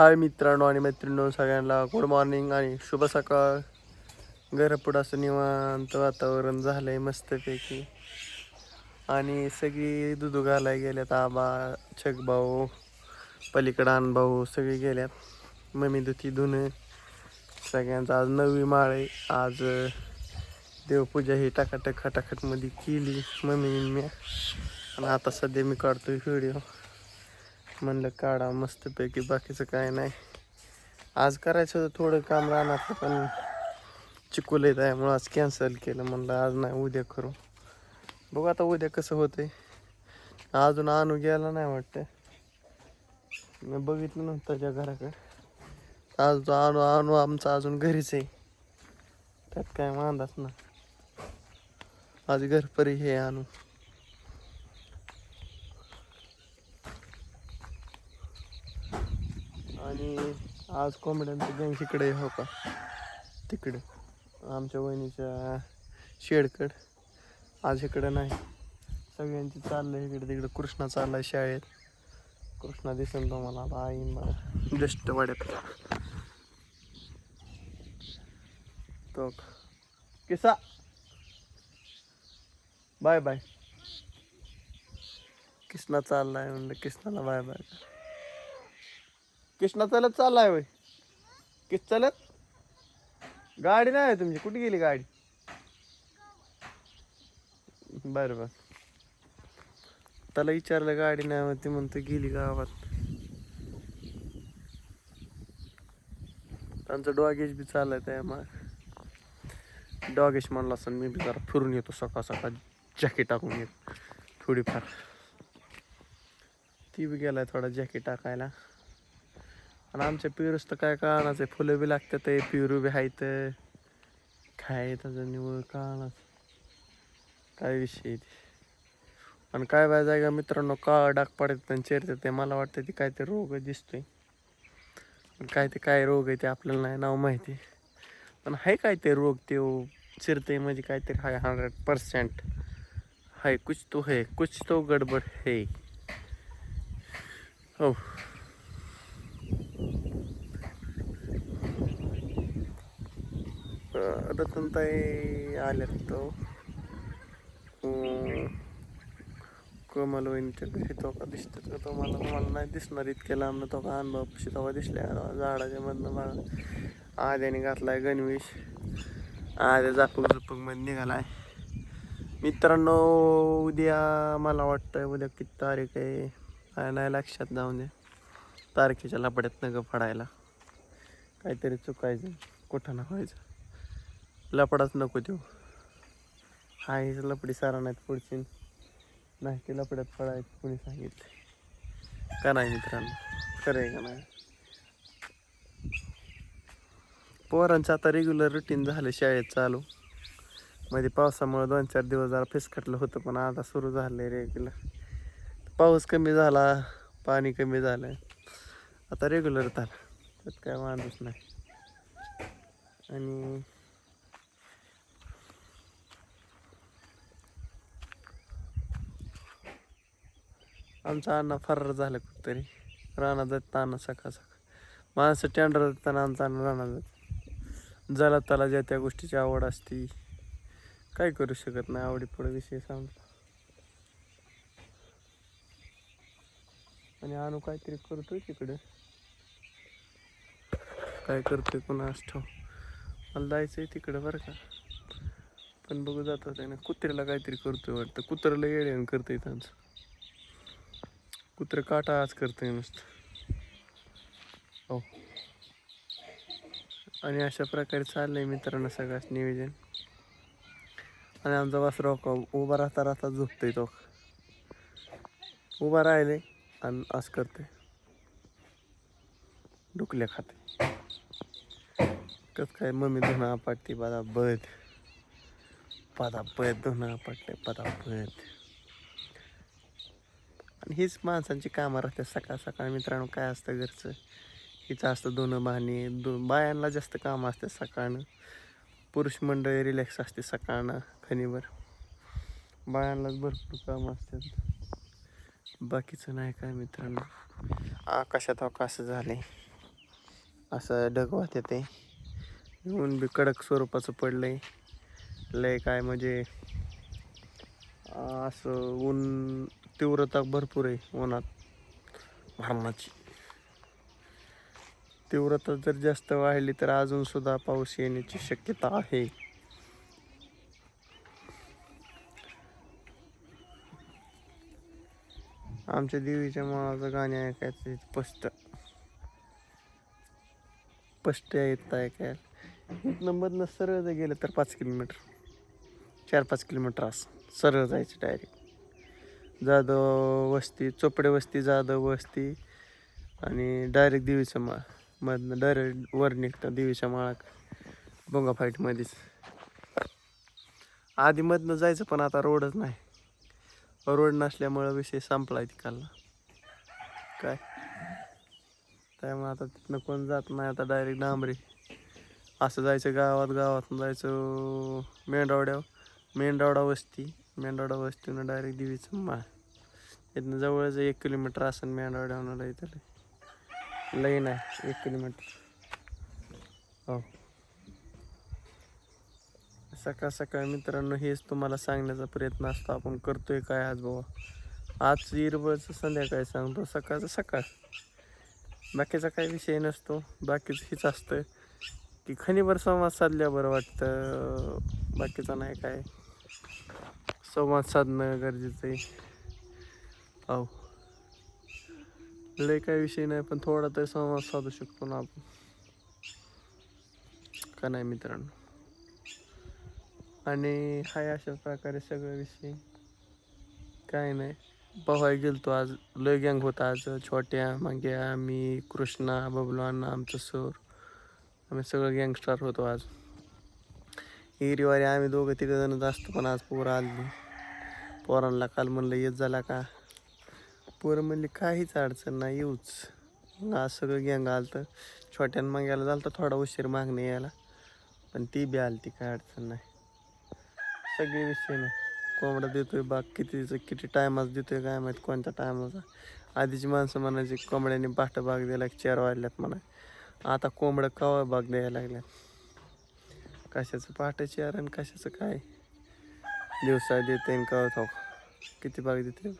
हाय मित्रांनो आणि मैत्रिणींनो सगळ्यांना गुड मॉर्निंग आणि शुभ सकाळ. घरापुढं असं निवांत वातावरण झालंय मस्तपैकी. आणि सगळी दुधू घालाय गेल्यात आबा छगभाऊ पलीकडं अनभाऊ सगळे गेल्यात. मम्मी दुती धुणं सगळ्यांचं आज नवी माळ आहे. आज देवपूजा ही टाकाटक खटाखटमध्ये केली मम्मी मी आणि आता सध्या मी काढतो व्हिडिओ म्हणलं काढा मस्तपैकी बाकीचं काय नाही. आज करायचं होतं थोडं काम राहणार पण चिकूल येत आहे म्हणून आज कॅन्सल केलं. म्हणलं आज नाही उद्या करू. बघू आता उद्या कसं होतंय. अजून आणू गेला नाही वाटतं. मी बघितलं नव्हतं त्याच्या घराकडे. आज तो आणू आणू आमचा अजून घरीच आहे. त्यात काय मांदाच ना. आज घरपरी हे आणू. आणि आज कोंबड्यांचं गँग इकडे हो का? तिकडे. आमच्या वहिनीच्या शेडकड. आज इकडं नाही. सगळ्यांची आहे इकडे तिकडे. कृष्णा चाललाय शाळेत. कृष्णा दिसेल तुम्हाला आता आईन मला. जस्ट वाड्यात. तो किसा? Bye bye. कृष्णा चाललाय म्हणलं कृष्णाला बाय बाय. कृष्णा चालत चाललाय वय किस चालत? गाडी नाही तुमची. कुठे गेली गाडी? बर बर. त्याला विचारलं गाडी नाही ती म्हणतो गेली गावात. त्यांचं डॉगेश बी चालत आहे मग डॉगेश म्हणला असं मी बी जरा फिरून येतो. सकाळ सकाळ जॅकेट टाकून येत. थोडीफार. ती बी गेलाय थोडा जॅकेट टाकायला. आणि आमच्या पिरूस तर काय कळणार फुलं बी लागतात ते पिरू बी आहेत काय त्याचं निवळ कानाच काय विषय आहे ते? आणि काय बाय जागा मित्रांनो काळा डाग पडत आणि चिरते ते. मला वाटतं ते काय ते रोग दिसतोय. पण काय ते काय रोग आहे ते आपल्याला नाही नाव माहिती पण आहे काय ते रोग ते चिरते म्हणजे काहीतरी हाय हंड्रेड पर्सेंट हाय कुछ तो है कुछ तो गडबड है. हो. रतनताई आल्यात तो. अं, वहिनीच्या घरी तो का दिसतो का? तो मला मला नाही दिसणार इतक्या लांब तो का अनुभव पशी तेव्हा दिसल्या. झाडाच्या मधनं मला आद्याने घातलाय गणवेश. आद्या जापूक झुपूकमध्ये निघालाय. मित्रांनो उद्या मला वाटतं उद्या किती तारीख आहे? काय नाही लक्षात जाऊन दे. तारखेच्या लपड्यात नगं फडायला काहीतरी चुकायचं. कुठं ना व्हायचं. लपडाच नको देऊ. हा हीच लपडी सारा नाहीत पुढची नाही ते लपड्यात आहेत कोणी सांगितलं का नाही मित्रांनो? खरं आहे का नाही? पोरांचं आता रेग्युलर रुटीन झालं शाळेत चालू. मध्ये पावसामुळे दोन चार दिवस जरा फिसकटलं होतं पण आता सुरू झालंय रेग्युलर पाऊस कमी झाला पाणी कमी झालं. आता रेग्युलर झालं. त्यात काय वांधच नाही. आणि आमचा अण्णा फरार झालं कुठतरी. राणा जात ताना सकाळ सकाळ. माणसं टँडर देताना आमचा अण्णा राणा जात. जला त्याला ज्या त्या गोष्टीची आवड असती. काय करू शकत नाही आवडी पुढे विषय सांगतो आणि आणू काहीतरी करतोय तिकडे. काय करतोय कोणा ठाव मला जायचंय तिकडे बरं का. पण बघू जात ना कुत्र्याला काहीतरी करतोय वाटतं. कुत्र्याला येड्यान करतोय त्यांचं. कुत्र काटा आज करतोय नुसतं हो. आणि अशा प्रकारे चाललंय मित्रांनो सगळ्याच नियोजन. आणि आमचा वासराव का उभा राहता राहता झोपतोय तो. उभा राहिले आणि असं करते डुकल्या खाते. कस काय मम्मी धुणं आपटते पदा बद पदा बद धुणं पाटले पदा बद हीच माणसांची कामं राहतात सकाळ सकाळ. मित्रांनो काय असतं घरचं? हिचं असतं दोन बहाणे. दो बायांना जास्त कामं असतात सकाळनं. पुरुष मंडळी रिलॅक्स असते सकाळनं खणीवर बायांनाच भरपूर कामं असतात. बाकीचं नाही काय मित्रांनो? आकाशात अवकाश झाले. असं ढगवात येते. ते ऊन बी कडक स्वरूपाचं पडलं आहे लय काय म्हणजे असं ऊन तीव्रता भरपूर आहे उन्हात मरणाची तीव्रता जर जास्त वाढली तर अजून सुद्धा पाऊस येण्याची शक्यता आहे. आमच्या देवीच्या माळाचं गाणे ऐकायचं स्पष्ट. स्पष्ट येत ऐकायला. इथनं मधनं सरळ जर गेलं तर पाच किलोमीटर चार पाच किलोमीटर असं सरळ जायचं डायरेक्ट जाधव वस्ती चोपडे वस्ती जाधव वस्ती आणि डायरेक्ट देवीच्या माळ मधनं डायरेक्ट वर निघतं देवीच्या माळा. बोंगा फाईटमध्येच आधी मधनं जायचं पण आता रोडच नाही. रोड नसल्यामुळं विषय संपला तिकडला. काय? त्यामुळे आता तिथनं कोण जात नाही आता डायरेक्ट डांबरी. असं जायचं गावात गावातून जायचं मेंढावड्या मेंढावडा वस्ती. मेंढावडा वस्तीनं डायरेक्ट देवी माळ. इथनं जवळच एक किलोमीटर असेल मेंढावड्यावरून लई तर लई नाही एक किलोमीटर हो. सकाळ सकाळ मित्रांनो हेच तुम्हाला सांगण्याचा प्रयत्न असतो. आपण करतोय काय आज बाबा आज इरबळचं संध्याकाळी सांगतो. सकाळचं सकाळ. बाकीचा काही विषय नसतो. बाकीचं हेच असतं की खनिभर संवाद साधल्या बरं वाटतं. बाकीचं नाही काय. संवाद साधणं गरजेचं आहे. हो लय काही विषय नाही पण थोडा तरी संवाद साधू शकतो ना आपण. का नाही मित्रांनो? आणि हाय अशा प्रकारे सगळे विषय. काय नाही. पोहाय गेलतो आज. लय गँग होता आज. छोट्या माग्या मी कृष्णा बबलू अण्णा आमचं सर. आम्ही सगळं गँगस्टार होतो आज. एरीवारी आम्ही दोघं तिघं जणच असतो पण आज पोरं आली पोरांना काल म्हणलं येत झाला का? पोरं म्हणली काहीच अडचण नाही येऊच. मग आज सगळं गँग आलतं. छोट्यान मागायला झालं तर थोडा उशीर मागणे यायला. पण ती बी आली ती काय अडचण नाही. सगळे विषय नाही. कोंबडा देतोय बाग किती किती टायमाच देतोय काय माहीत कोणत्या टायमाचा आधीची माणसं म्हणायची कोंबड्याने पाठ बाग द्यायला चार वाजल्यात म्हणा आता कोंबडं कवा बाग द्यायला लागल्यात? कशाचं पाठ चार आणि कशाचं काय? दिवसा देते आणि थाव किती बाग देते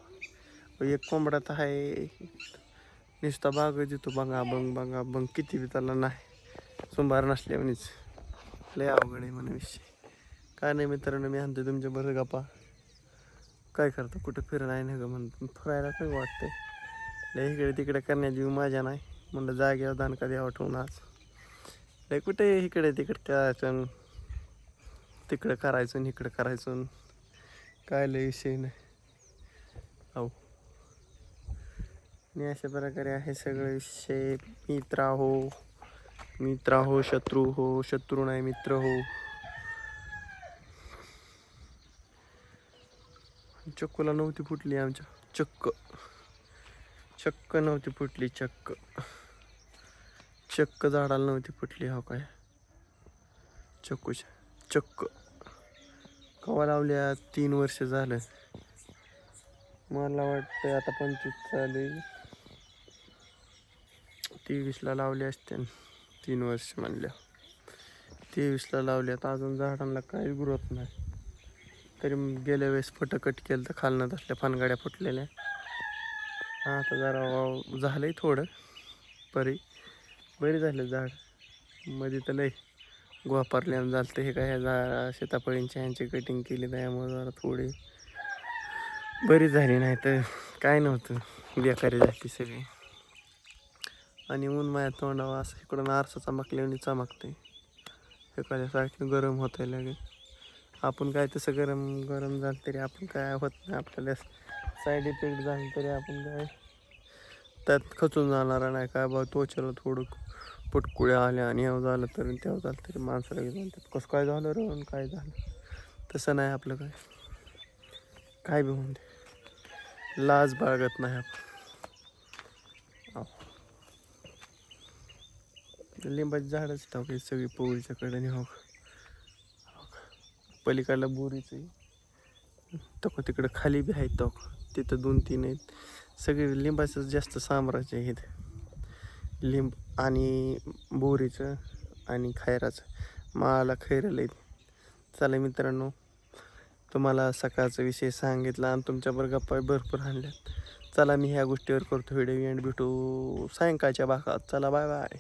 एक कोंबडा तर आहे. नुसता बाग देतो बघा बंग बंगा बंग. किती बी त्याला नाही. सोमवार नसल्यामुळेच लय अवघड आहे म्हणे विषय. काय नाही मित्रांनो मी आणतो तुमच्या बरं गप्पा. काय करतो? कुठं फिरणं आहे ना ग म्हण. फिरायला काय वाटतंय? लय इकडे तिकडे करण्याची माझ्या नाही. म्हणलं जागेवर दानका द्यावा ठेवून आज. लय कुठे इकडे तिकडे त्या तिकडं करायचं इकडं करायचं काय लय विषय नाही. हो आणि अशा प्रकारे आहे सगळे विषय. मित्रा हो मित्रा हो शत्रू हो. शत्रू नाही मित्र हो. चक्कूला नव्हती फुटली आमच्या. चक्क. चक्क नव्हती फुटली चक्क. चक्क झाडाला नव्हती फुटली हो काय? चक्कूच्या. चक्क. कवा लावल्या? तीन वर्ष झालं. मला वाटतं आता पंचवीस चाले तेवीसला लावले असते. तीन वर्ष म्हणल्या. तेवीसला लावल्यात अजून झाडांना काही ग्रोथ नाही. तरी गेल्या वेळेस फटकट केलं तर खालनं असल्या फानगाड्या फुटलेल्या. आता जरा वाव झालंय थोडं. परी बरी झालं झाड. मध्ये तर लई गोपारल्या झालं हे काय जा सीताफळींच्या ह्यांची कटिंग केली त्यामुळे जरा थोडी बरी झाली नाही तर काय नव्हतं. बेकारी झाली सगळी. आणि ऊन माझ्या तोंडावर असं इकडून आरसा चमकल्याने चमकते. एखाद्यासारखं गरम होतं लगे आपण काय तसं गरम गरम झालं तरी आपण काय होत नाही आपल्याला. साईड इफेक्ट झालं तरी आपण काय त्यात खचून जाणार नाही काय बा त्वचेला थोडं पुटकुळ्या आल्या आणि हे झालं तर तेव्हा झालं तरी माणसाला म्हणतात कसं काय झालं रे काय झालं? तसं नाही आपलं काय. काय बी म्हणते दे. लाज बाळगत नाही आपण. आहो. लिंबाची झाडच टाक सगळी पोळीच्या कडेने हो, हो पलीकडला बोरीच आहे. तक तिकडं खाली बी आहेत तक तिथं दोन तीन आहेत. सगळे लिंबाचं जास्त साम्राज्य आहेत लिंब आणि बोरीचं आणि खैराचं. मला खैरं लई. चला मित्रांनो तुम्हाला सकाळचा विषय सांगितला आणि तुमच्याबरोबर गप्पा भरपूर आणल्यात चला मी ह्या गोष्टीवर करतो व्हिडिओ एंड भेटू. सायंकाळच्या भागात. चला बाय बाय.